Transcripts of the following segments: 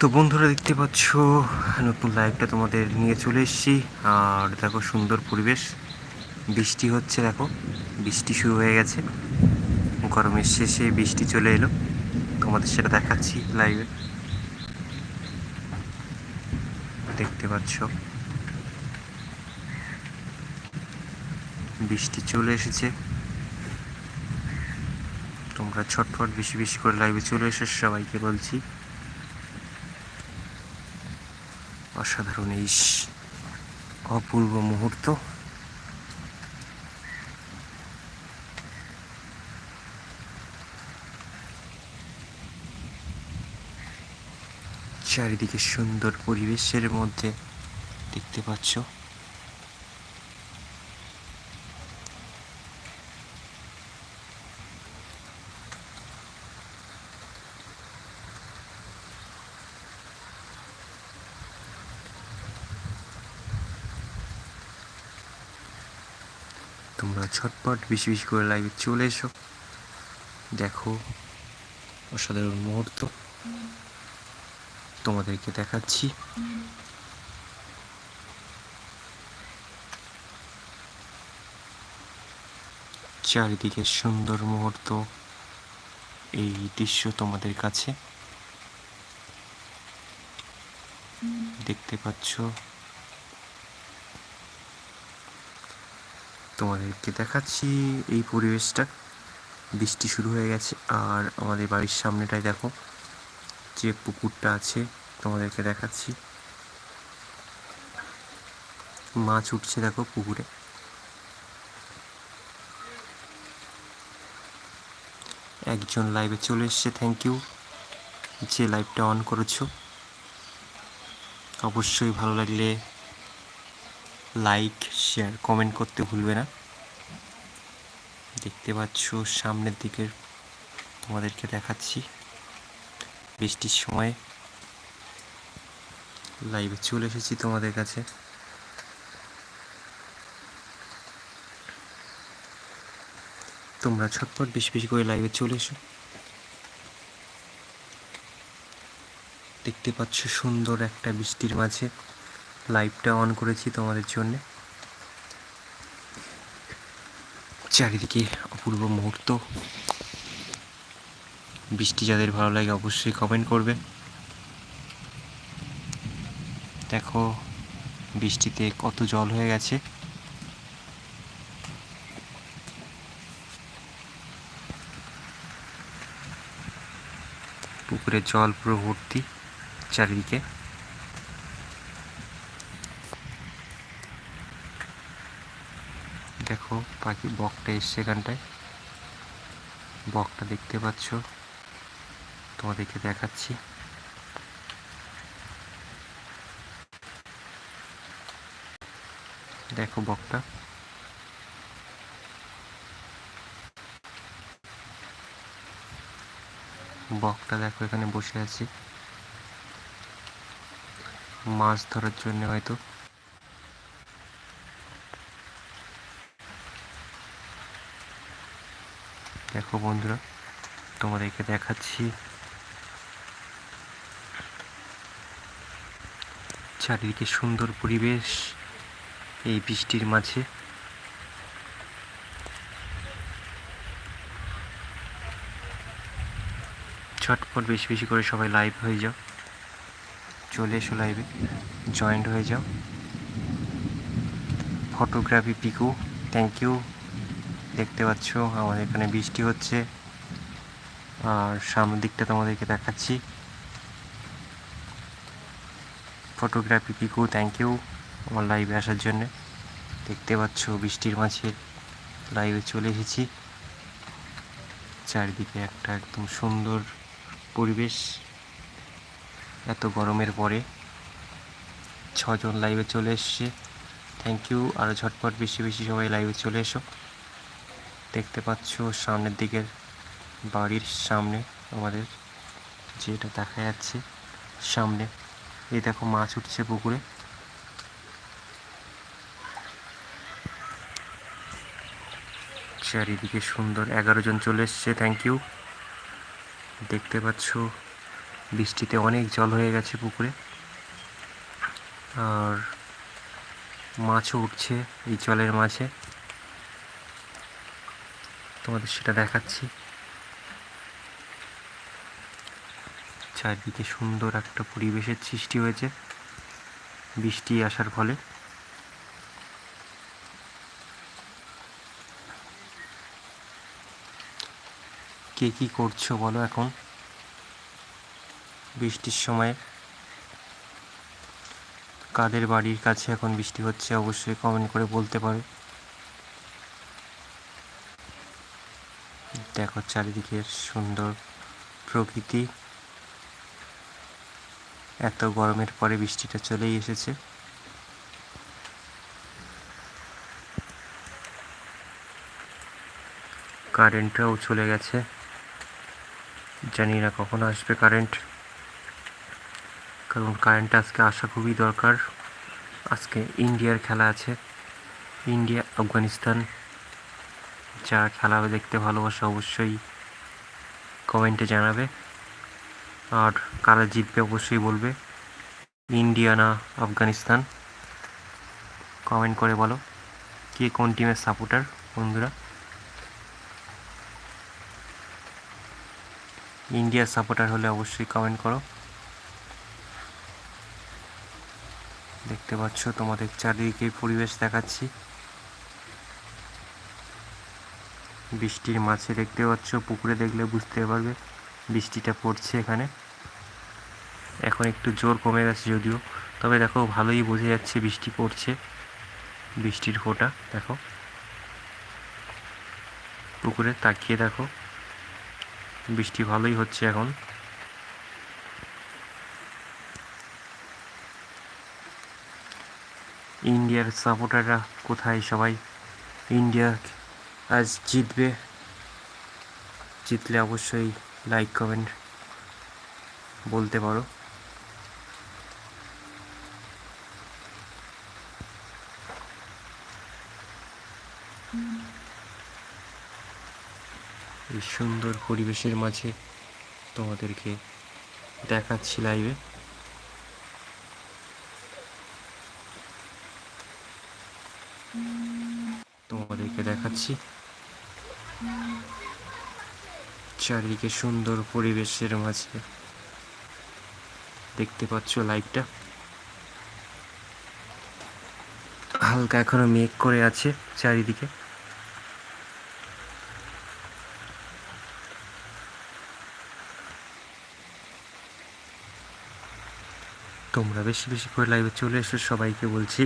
তো বন্ধুরা দেখতে পাচ্ছ, নতুন লাইভটা তোমাদের নিয়ে চলে এসেছি। আর দেখো, সুন্দর পরিবেশ। বৃষ্টি হচ্ছে, দেখো। বৃষ্টি শুরু হয়ে গেছে। গরমের শেষে বৃষ্টি চলে এলো। তোমাদের সেটা দেখাচ্ছি লাইভে দেখতে পাচ্ছ? বৃষ্টি চলে এসেছে। তোমরা ছটফট বেশি বেশি করে লাইভে চলে এসে, সবাইকে বলছি। অসাধারণ এই অপূর্ব মুহূর্ত। চারিদিকে সুন্দর পরিবেশের মধ্যে দেখতে পাচ্ছ। তোমরা ছটপট, বেশি বেশি করে লাইভে চলে এসো। দেখো অসাধারণ মুহূর্ত। তোমাদেরকে দেখাচ্ছি। চারিদিকে সুন্দর মুহূর্ত। এই দৃশ্য তোমাদের কাছে। দেখতে পাচ্ছ তোমাদেরকে দেখাচ্ছি এই পরিবেশটা। বৃষ্টি শুরু হয়ে গেছে, আর আমাদের বাড়ির সামনেটায় দেখো যে পুকুরটা আছে, তোমাদেরকে দেখাচ্ছি। মাছ উঠছে দেখো পুকুরে। একজন লাইভে চলে এসছে থ্যাংক ইউ যে লাইভটা অন করেছ। অবশ্যই ভালো লাগলে লাইক শেয়ার কমেন্ট করতে ভুলবে না। দেখতে পাচ্ছ, সামনের দিকের তোমাদেরকে দেখাচ্ছি। বৃষ্টির সময় লাইভে চলে এসেছি তোমাদের কাছে। তোমরা ছটপট বেশি বেশি করে লাইভে চলে এসো। দেখতে পাচ্ছ সুন্দর একটা বৃষ্টির মাঝে। লাইভটা অন করেছি তোমাদের জন্য। চারিদিকে অপূর্ব মুহূর্ত। বৃষ্টি যাদের ভালো লাগে অবশ্যই কমেন্ট করবে। দেখো, বৃষ্টিতে কত জল হয়ে গেছে। পুকুরে জল পুরো ভর্তি চারিদিকে দেখো পাখি বকটা এসছে এখানটায়। বকটা দেখতে পাচ্ছ। তোমাদেরকে দেখাচ্ছি। দেখো বকটা। বকটা দেখো এখানে বসে আছি। মাছ ধরার জন্য হয়তো। দেখো বন্ধুরা, তোমাদেরকে দেখাচ্ছি। চারিদিকে সুন্দর পরিবেশ এই বৃষ্টির মাঝে। ছটফট বেশি বেশি করে সবাই লাইভ হয়ে যাও। চলে এসো লাইভে জয়েন্ট হয়ে যাও। ফটোগ্রাফি পিকু থ্যাংক ইউ দেখতে পাচ্ছ, আমাদের এখানে বৃষ্টি হচ্ছে। আর সামনের দিকটা তোমাদেরকে দেখাচ্ছি। ফটোগ্রাফি পিকু থ্যাংক ইউ আমার লাইভে আসার জন্য। দেখতে পাচ্ছ বৃষ্টির মাঝে লাইভে চলে এসেছি। চারিদিকে একটা একদম সুন্দর পরিবেশ। এত গরমের পরে ছজন লাইভে চলে এসছে। থ্যাংক ইউ আরও ঝটপট বেশি বেশি সবাই লাইভে চলে এসো। দেখতে পাচ্ছ সামনের দিকের বাড়ির সামনে আমাদের যেটা দেখা যাচ্ছে সামনে। এই দেখো মাছ উঠছে পুকুরে। চারিদিকে সুন্দর এগারো জন চলে এসছে থ্যাংক ইউ দেখতে পাচ্ছ বৃষ্টিতে অনেক জল হয়ে গেছে পুকুরে। আর মাছও উঠছে এই জলের মাঝে। তোমাদের সেটা দেখাচ্ছি। চারদিকে সুন্দর একটা পরিবেশের সৃষ্টি হয়েছে। বৃষ্টি আসার ফলে। কে কি করছ বলো এখন? বৃষ্টির সময়। কাদের বাড়ির কাছে এখন বৃষ্টি হচ্ছে অবশ্যই কমেন্ট করে বলতে পারো। দেখো চারিদিকে সুন্দর প্রকৃতি। এত গরমের পরে বৃষ্টিটা চলেই এসেছে। কারেন্টটাও চলে গেছে। জানি না কখন আসবে কারেন্ট কারণ কারেন্ট আজকে আসা খুবই দরকার। আজকে ইন্ডিয়ার খেলা আছে। ইন্ডিয়া আফগানিস্তান যারা খেলা দেখতে ভালোবাসে অবশ্যই কমেন্টে জানাবে। আর কারা জিতবে অবশ্যই বলবে। ইন্ডিয়া না আফগানিস্তান? কমেন্ট করে বলো। কে কোন টিমের সাপোর্টার বন্ধুরা? ইন্ডিয়ার সাপোর্টার হলে অবশ্যই কমেন্ট করো। দেখতে পাচ্ছ তোমাদের চারিদিকে পরিবেশ দেখাচ্ছি। বৃষ্টির মাঝে দেখতে পাচ্ছ, পুকুরে দেখলে বুঝতে পারবে, বৃষ্টিটা পড়ছে এখানে। এখন একটু জোর কমে গেছে যদিও, তবে দেখো ভালোই বোঝা যাচ্ছে বৃষ্টি পড়ছে, বৃষ্টির ফোঁটা, দেখো। পুকুরে তাকিয়ে দেখো, বৃষ্টি ভালোই হচ্ছে এখন। ইন্ডিয়ার সাপোর্টাররা কোথায় সবাই? ইন্ডিয়া আজ জিতবে। জিতলে অবশ্যই লাইক কমেন্ট বলতে পারো। এই সুন্দর পরিবেশের মাঝে তোমাদেরকে দেখাচ্ছি লাইভে তোমাদেরকে দেখাচ্ছি। চারিদিকে সুন্দর পরিবেশের মাঝে। দেখতে পাচ্ছ লাইভটা হালকা এখনও মেঘ করে আছে চারিদিকে। তোমরা বেশি বেশি করে লাইভে চলে এসো, সবাইকে বলছি।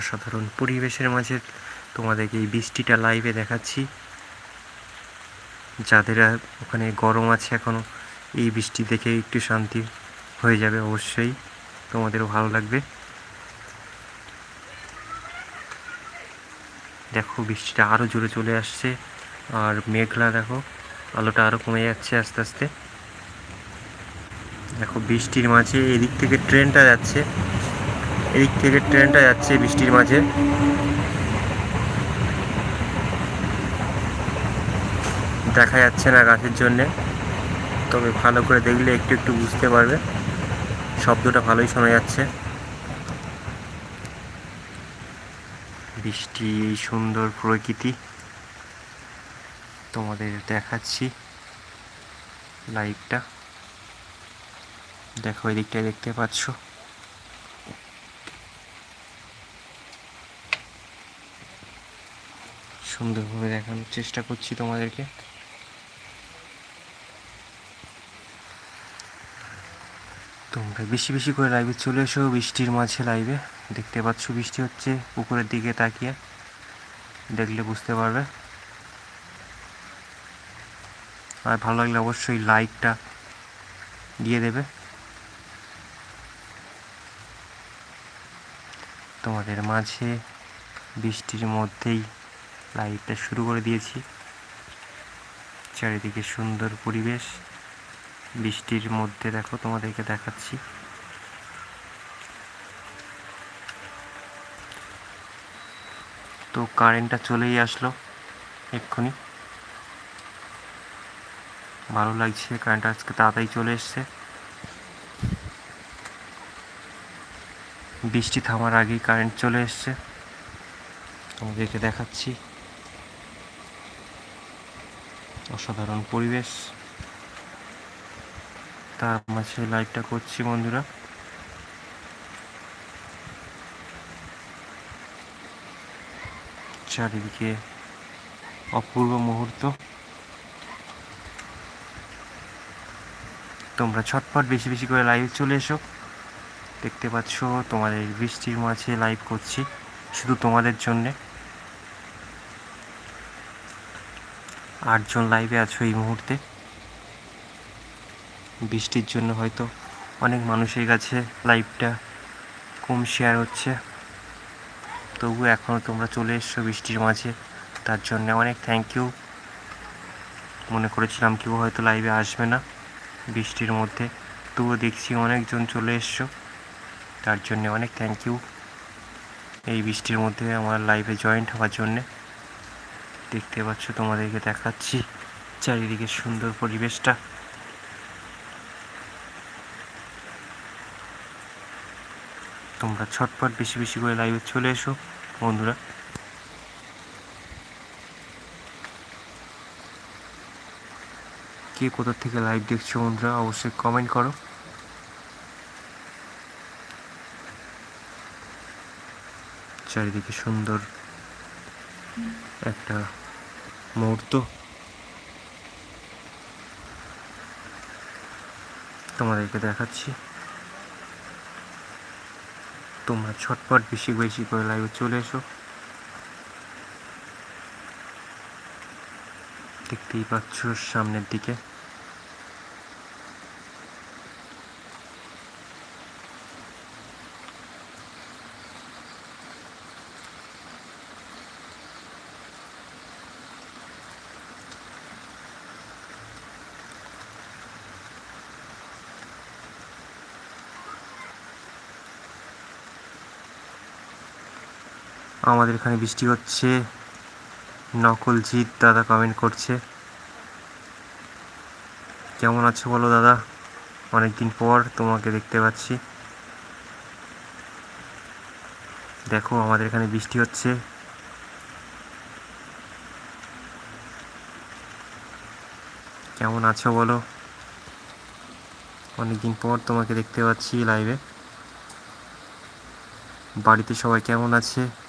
অসাধারণ পরিবেশের মাঝে তোমাদেরকে এই বৃষ্টিটা লাইভে দেখাচ্ছি। যাদের ওখানে গরম আছে এখনও এই বৃষ্টি দেখে একটু শান্তি হয়ে যাবে অবশ্যই। তোমাদেরও ভালো লাগবে। দেখো, বৃষ্টিটা আরও জোরে চলে আসছে। আর মেঘলা, দেখো, আলোটা আরও কমে যাচ্ছে আস্তে আস্তে। দেখো, বৃষ্টির মাঝে এদিক থেকে ট্রেনটা যাচ্ছে। এদিক থেকে ট্রেনটা যাচ্ছে বৃষ্টির মাঝে। দেখা যাচ্ছে না গাছের জন্যে। তবে ভালো করে দেখলে একটু একটু বুঝতে পারবে। শব্দটা ভালোই শোনা যাচ্ছে। বৃষ্টি এই সুন্দর প্রকৃতি। তোমাদের দেখাচ্ছি লাইভটা। দেখো এই দিকটায় দেখতে পাচ্ছ। সুন্দরভাবে দেখানোর চেষ্টা করছি তোমাদেরকে। তোমরা বেশি বেশি করে লাইভে চলে এসো, বৃষ্টির মাঝে লাইভে দেখতে পাচ্ছ বৃষ্টি হচ্ছে পুকুরের দিকে তাকিয়ে। দেখলে বুঝতে পারবে। আর ভালো লাগলে অবশ্যই লাইকটা দিয়ে দেবে। তোমাদের মাঝে বৃষ্টির মধ্যেই লাইটটা শুরু করে দিয়েছি। চারিদিকে সুন্দর পরিবেশ। বৃষ্টির মধ্যে দেখো, তোমাদেরকে দেখাচ্ছি। তো কারেন্টটা চলেই আসলো, এক্ষুনি। ভালো লাগছে কারেন্ট আজকে তাড়াতাড়ি চলে এসছে। বৃষ্টি থামার আগেই কারেন্ট চলে এসছে। তোমাদেরকে দেখাচ্ছি। অসাধারণ পরিবেশ। তার মাঝে লাইভটা করছি বন্ধুরা। চারিদিকে অপূর্ব মুহূর্ত। তোমরা ছটপট বেশি বেশি করে লাইভ চলে এসো। দেখতে পাচ্ছ তোমাদের বৃষ্টির মাঝে লাইভ করছি। শুধু তোমাদের জন্যে। আটজন লাইভে আছো এই মুহূর্তে। বৃষ্টির জন্য হয়তো অনেক মানুষের কাছে লাইভটা কম শেয়ার হচ্ছে। তবু এখনও তোমরা চলে এসছো বৃষ্টির মাঝে। তার জন্য অনেক থ্যাংক ইউ মনে করেছিলাম কেউ হয়তো লাইভে আসবে না বৃষ্টির মধ্যে। তবুও দেখছি অনেকজন চলে এসছো। তার জন্য অনেক থ্যাংক ইউ এই বৃষ্টির মধ্যে আমার লাইভে জয়েন্ট হওয়ার জন্যে। দেখতে পাচ্ছ, তোমাদেরকে দেখাচ্ছি চারিদিকে সুন্দর পরিবেশটা। তোমরা ছটপট বেশি বেশি করে লাইভে চলে এসো, বন্ধুরা। কে কোথা থেকে লাইভ দেখছ, বন্ধুরা, অবশ্যই কমেন্ট করো। চারিদিকে সুন্দর একটা মুহূর্ত। তোমাদেরকে দেখাচ্ছি। তোমরা ছটপট বেশি বেশি করে লাইভে চলে এসো। দেখতেই পাচ্ছ সামনের দিকে। আমাদের এখানে বৃষ্টি হচ্ছে। নকল জিৎ দাদা কমেন্ট করছে। কেমন আছো বলো দাদা? অনেকদিন পর তোমাকে দেখতে পাচ্ছি। দেখো, আমাদের এখানে বৃষ্টি হচ্ছে। কেমন আছো বলো? অনেকদিন পর তোমাকে দেখতে পাচ্ছি লাইভে বাড়িতে সবাই কেমন আছে?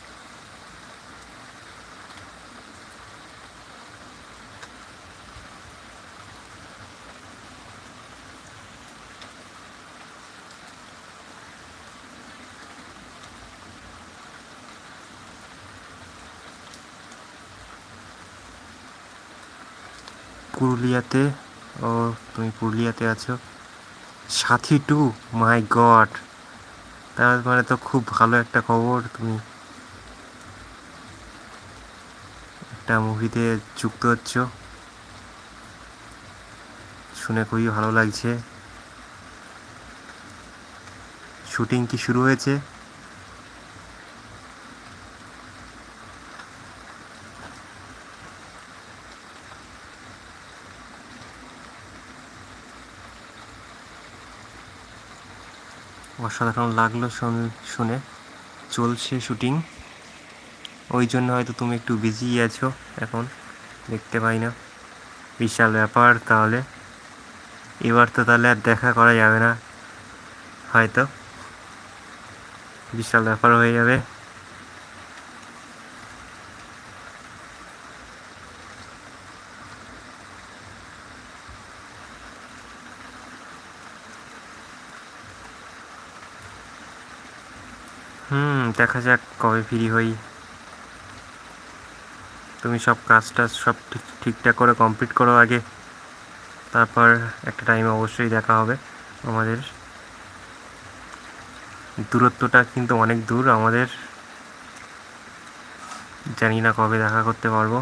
পুরুলিয়াতে, ও তুমি পুরুলিয়াতে আছো। সাথী টু, মাই গড। তার মানে তো খুব ভালো একটা খবর, তুমি একটা মুভিতে যুক্ত হচ্ছ। শুনে খুবই ভালো লাগছে। শুটিং কি শুরু হয়েছে? অসাধারণ লাগল শুন- চলছে শুটিং। ওই জন্য হয়তো তুমি একটু বিজি আছো এখন, দেখতে পাই না। বিশাল ব্যাপার তাহলে। এবার তো তাহলে আর দেখা করা যাবে না, হয়তো। বিশাল ব্যাপার হয়ে যাবে। দেখা যাক কবে ফ্রি হই। তুমি সব কাজটা সব ঠিক, ঠিকঠাক করে কমপ্লিট করো আগে। তারপর একটা টাইম অবশ্যই দেখা হবে আমাদের। দূরত্বটা কিন্তু অনেক দূর, আমাদের জানি না কবে দেখা করতে পারব।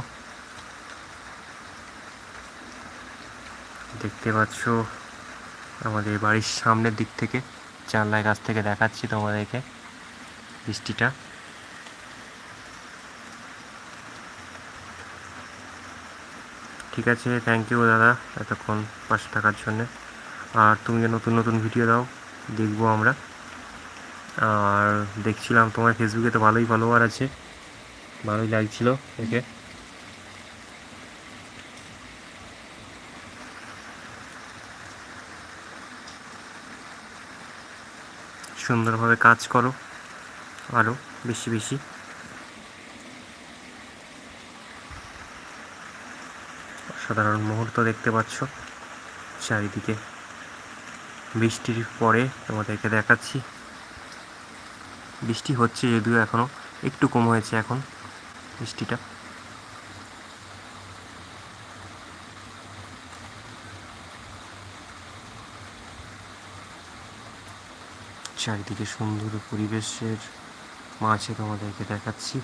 দেখতে পাচ্ছ আমাদের বাড়ির সামনের দিক থেকে, জানলার কাছ থেকে দেখাচ্ছি তোমাদেরকে। বৃষ্টিটা। ঠিক আছে থ্যাংক ইউ দাদা এতক্ষণ পাশে থাকার জন্যে। আর তুমি যে নতুন নতুন ভিডিও দাও, দেখব আমরা। আর দেখছিলাম তোমার ফেসবুকে তো ভালোই ফলোয়ার আছে। ভালোই লাগছিল দেখে। সুন্দরভাবে কাজ করো। আরও বেশি বেশি। সাধারণ মুহূর্ত দেখতে পাচ্ছ। চারিদিকে বৃষ্টির পরে তোমাদেরকে দেখাচ্ছি। বৃষ্টি হচ্ছে যদিও এখনও একটু কম হয়েছে এখন বৃষ্টিটা। চারিদিকে সুন্দর পরিবেশের মাঝে তোমাদেরকে দেখাচ্ছি।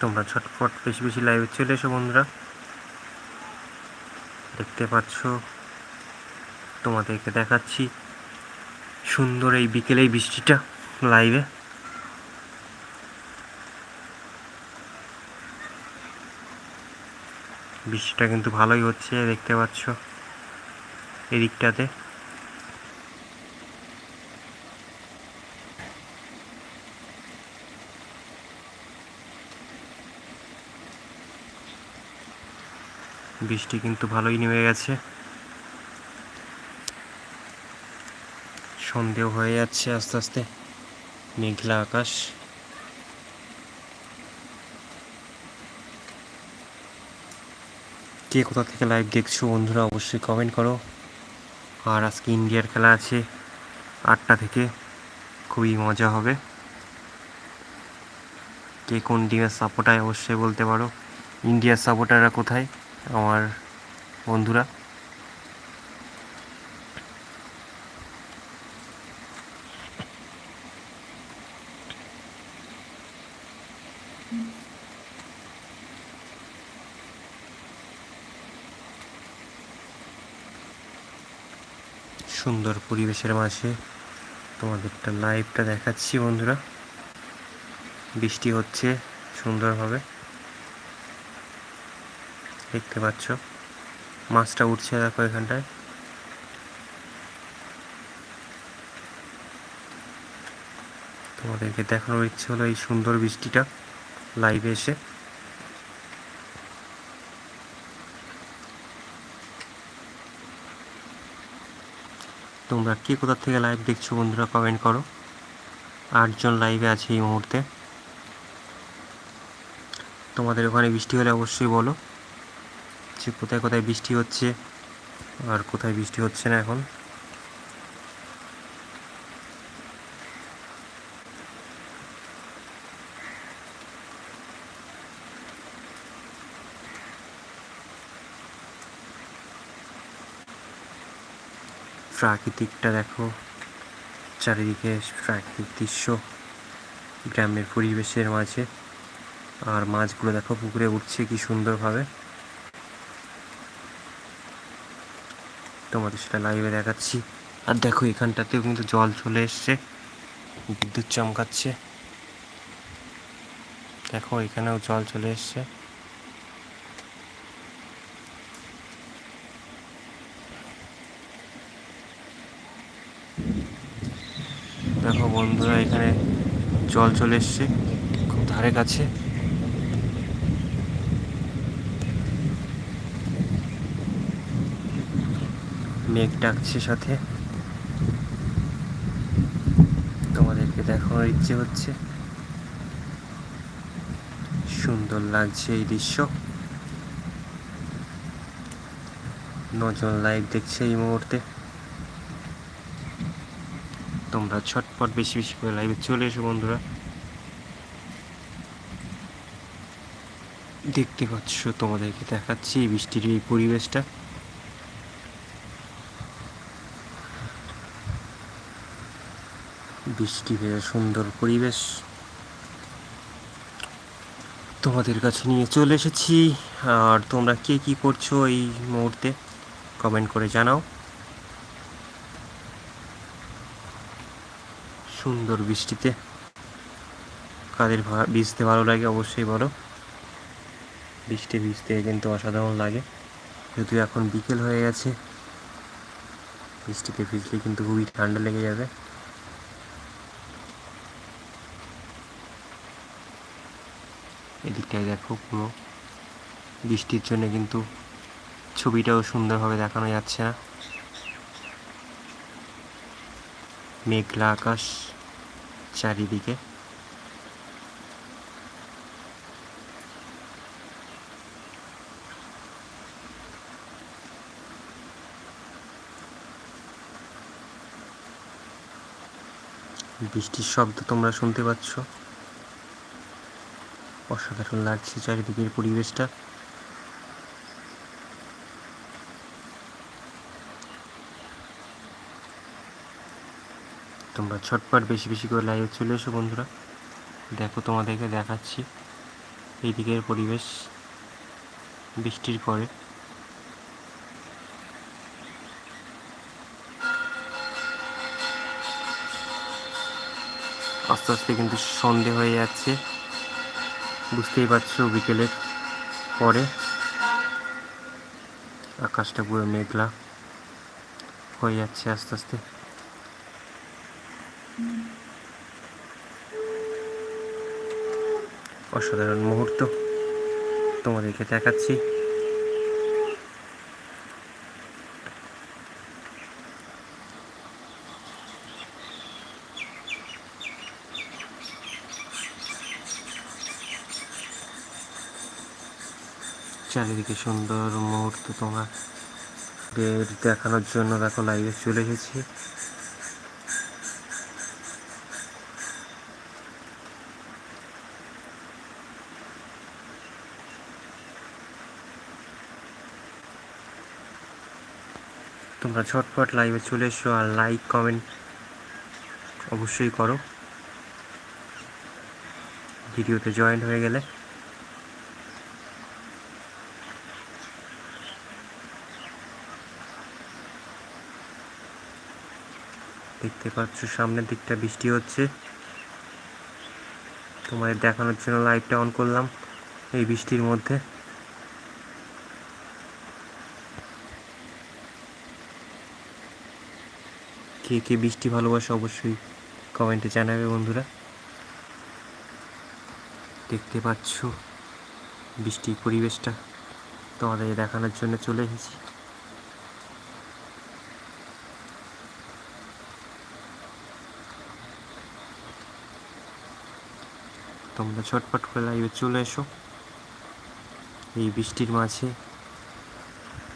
তোমরা ছটফট বেশি বেশি লাইভে চলে এসো বন্ধুরা। দেখতে পাচ্ছ, তোমাদেরকে দেখাচ্ছি। সুন্দর এই বিকেলে বৃষ্টিটা লাইভে বৃষ্টিটা কিন্তু ভালোই হচ্ছে, দেখতে পাচ্ছ এদিকটাতে। বৃষ্টি কিন্তু ভালোই নেমে গেছে। সন্দেহ হয়ে যাচ্ছে আস্তে আস্তে। মেঘলা আকাশ। কে কোথা থেকে লাইভ দেখছ বন্ধুরা অবশ্যই কমেন্ট করো। আর আজকে ইন্ডিয়ার খেলা আছে আটটা থেকে। খুবই মজা হবে। কে কোন টিমের সাপোর্টায় অবশ্যই বলতে পারো। ইন্ডিয়ার সাপোর্টাররা কোথায়? আমার বন্ধুরা। সুন্দর পরিবেশের মাঝে তোমাদেরটা লাইভটা দেখাচ্ছি, বন্ধুরা। বৃষ্টি হচ্ছে, সুন্দরভাবে। দেখতে পাচ্ছ, মাছটা উঠছে দেখো এখানটায়। তোমাদেরকে দেখানোর ইচ্ছে হলো এই সুন্দর বৃষ্টিটা লাইভে এসে। তোমরা কে কোথা থেকে লাইভ দেখছ বন্ধুরা কমেন্ট করো। আটজন লাইভে আছে এই মুহূর্তে। তোমাদের ওখানে বৃষ্টি হলে অবশ্যই বলো যে কোথায় কোথায় বৃষ্টি হচ্ছে আর কোথায় বৃষ্টি হচ্ছে না এখন। প্রাকৃতিকটা দেখো। চারিদিকে প্রাকৃতিক দৃশ্য গ্রামের পরিবেশের মাঝে। আর মাছগুলো দেখো, পুকুরে উঠছে কি সুন্দরভাবে। তোমাদের সেটা লাইভে দেখাচ্ছি। আর দেখো, এখানটাতেও কিন্তু জল চলে এসছে। বিদ্যুৎ চমকাচ্ছে। দেখো, এখানেও জল চলে এসছে। দেখো বন্ধুরা, এখানে জল চলে এসছে, খুব ধারে কাছে। মেঘ ডাকছে সাথে। তোমাদেরকে দেখানোর ইচ্ছে হচ্ছে। সুন্দর লাগছে এই দৃশ্য। নজন লাইভ দেখছে এই মুহূর্তে। তোমরা ছটপট বেশি বেশি করে লাইভে চলে এসো বন্ধুরা। দেখতে পাচ্ছ, তোমাদেরকে দেখাচ্ছি এই বৃষ্টির এই পরিবেশটা। বৃষ্টি ভেজা সুন্দর পরিবেশ। তোমাদের কাছে নিয়ে চলে এসেছি। আর তোমরা কে কি করছ এই মুহূর্তে কমেন্ট করে জানাও। সুন্দর বৃষ্টিতে। কাদের ভিজতে ভালো লাগে অবশ্যই বলো। বৃষ্টি ভিজতে কিন্তু অসাধারণ লাগে। যদিও এখন বিকেল হয়ে গেছে, বৃষ্টিতে ভিজলে কিন্তু খুবই ঠান্ডা লেগে যাবে। এদিকটায় দেখো পুরো। বৃষ্টির জন্য কিন্তু ছবিটাও সুন্দরভাবে দেখানো যাচ্ছে না। মেঘলা আকাশ। চারিদিকে। বৃষ্টির শব্দ তোমরা শুনতে পাচ্ছ। অসাধারণ লাগছে চারিদিকের পরিবেশটা। তোমরা ছটপট বেশি বেশি করে লাইভে চলে এসো বন্ধুরা। দেখো তোমাদেরকে দেখাচ্ছি এই দিকের পরিবেশ বৃষ্টির পরে। আস্তে আস্তে কিন্তু সন্ধে হয়ে যাচ্ছে। বুঝতেই পারছ বিকেলের পরে। আকাশটা পুরো মেঘলা হয়ে যাচ্ছে আস্তে আস্তে। অসাধারণ মুহূর্ত তোমাদেরকে দেখাচ্ছি। চারিদিকে সুন্দর মুহূর্ত তোমাদের দেখানোর জন্য দেখো লাইভে চলে এসেছি। তোমরা ঝটপট লাইভে চলে এসো আর লাইক কমেন্ট অবশ্যই করো। ভিডিওতে জয়েন হয়ে গেলে। দেখতে পাচ্ছ সামনের দিকটা বৃষ্টি হচ্ছে। তোমাদের দেখানোর জন্য লাইভটা অন করলাম এই বৃষ্টির মধ্যে। কে কে বৃষ্টি ভালোবাসে অবশ্যই কমেন্টে জানাবে বন্ধুরা। দেখতে পাচ্ছ বৃষ্টির পরিবেশটা। তোমাদের দেখানোর জন্য চলে এসেছি। তোমরা ছটপট করে লাইভে চলে এসো। এই বৃষ্টির মাঝে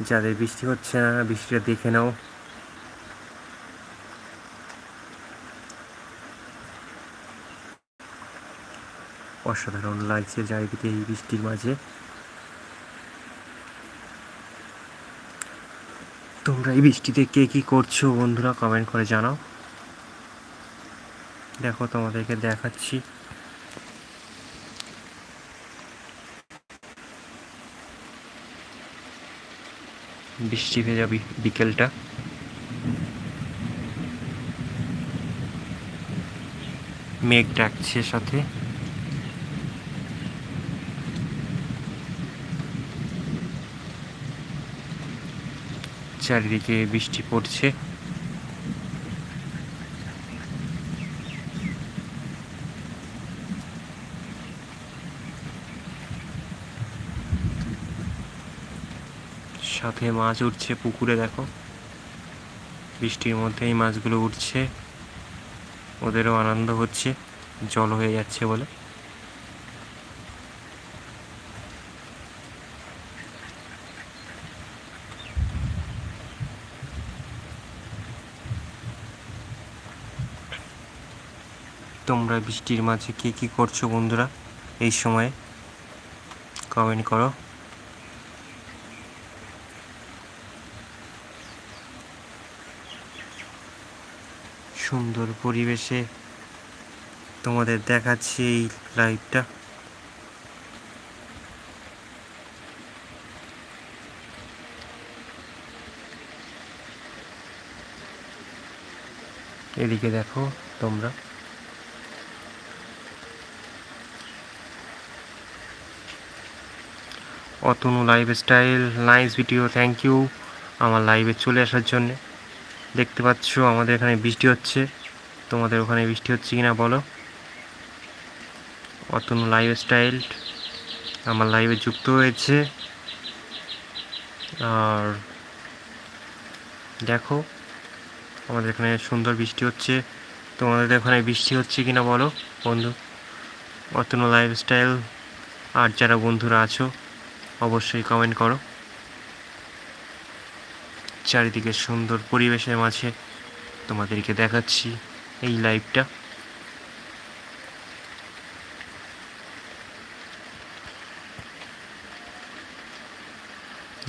যাদের বৃষ্টি হচ্ছে না, বৃষ্টিটা দেখে নাও। অসাধারণ লাগছে চারিদিকে এই বৃষ্টির মাঝে। তোমরা এই বৃষ্টিতে কে কি করছ বন্ধুরা কমেন্ট করে জানাও। দেখো তোমাদেরকে দেখাচ্ছি। বৃষ্টি ভেজা বিকেলটা। মেঘ ডাকছে সাথে। চারিদিকে বৃষ্টি পড়ছে। সাথে মাছ উঠছে পুকুরে, দেখো। বৃষ্টির মধ্যে এই মাছগুলো উঠছে। ওদেরও আনন্দ হচ্ছে। জল হয়ে যাচ্ছে বলে। তোমরা বৃষ্টির মাঝে কী কী করছ বন্ধুরা? এই সময়ে কমেন্ট করো। সুন্দর পরিবেশে তোমাদের দেখাচ্ছি এই লাইভটা এদিকে দেখো তোমরা। Atanu life style nice video thank you আমার লাইভে চলে আসার জন্য। দেখতে পাচ্ছ আমাদের এখানে বৃষ্টি হচ্ছে। তোমাদের ওখানে বৃষ্টি হচ্ছে কিনা বলো? অতনু লাইফ স্টাইল আমার লাইভে যুক্ত হয়েছে। আর দেখো, আমাদের এখানে সুন্দর বৃষ্টি হচ্ছে। তোমাদের ওখানে বৃষ্টি হচ্ছে কিনা বলো বন্ধু? অতনু লাইফ স্টাইল আর যারা বন্ধুরা আছো অবশ্যই কমেন্ট করো। চারিদিকে সুন্দর পরিবেশের মাঝে তোমাদেরকে দেখাচ্ছি এই লাইভটা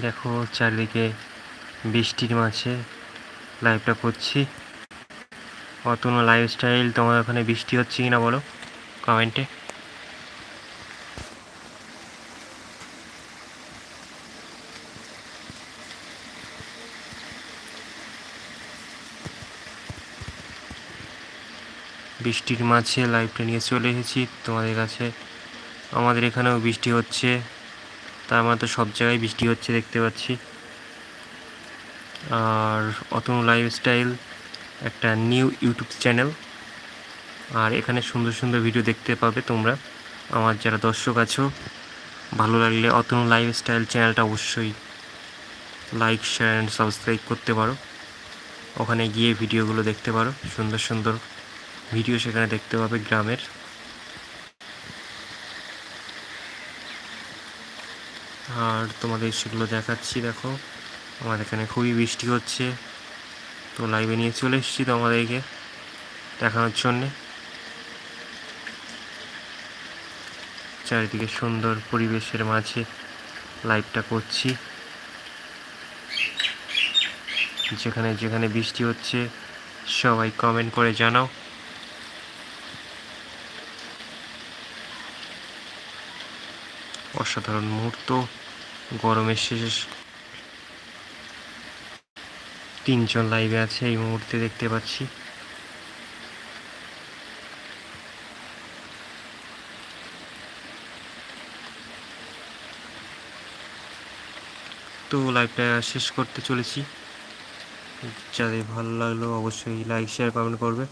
দেখো চারিদিকে বৃষ্টির মাঝে লাইভটা করছি। অতনু লাইফস্টাইল তোমার ওখানে বৃষ্টি হচ্ছে কিনা বলো কমেন্টে বৃষ্টির মাঝে লাইভটা নিয়ে চলে এসেছি। তোমাদের কাছে, আমাদের এখানেও বৃষ্টি হচ্ছে। তার মানে তো সব জায়গায় বৃষ্টি হচ্ছে, দেখতে পাচ্ছি। আর অতনু লাইফস্টাইল একটা নিউ ইউটিউব চ্যানেল আর এখানে সুন্দর সুন্দর ভিডিও দেখতে পাবে তোমরা। আমার যারা দর্শক আছো, ভালো লাগলে অতনু লাইফস্টাইল চ্যানেলটা অবশ্যই লাইক শেয়ার অ্যান্ড সাবস্ক্রাইব করতে পারো। ওখানে গিয়ে ভিডিওগুলো দেখতে পারো, সুন্দর সুন্দর। ভিডিও সেখানে দেখতে পাবে গ্রামের। আর তোমাদের সেগুলো দেখাচ্ছি, দেখো। আমাদের এখানে খুবই বৃষ্টি হচ্ছে। তো লাইভে নিয়ে চলে এসেছি তোমাদেরকে দেখানোর জন্যে। চারিদিকে সুন্দর পরিবেশের মাঝে লাইভটা করছি। যেখানে যেখানে বৃষ্টি হচ্ছে, সবাই কমেন্ট করে জানাও। অসাধারণ মুহূর্ত, গরমের শেষে তিনজন লাইভে আছে, এই মুহূর্তে দেখতে পাচ্ছি। তো লাইভটা শেষ করতে চলেছি। যাদের ভালো লাগল অবশ্যই লাইক শেয়ার কমেন্ট করবে।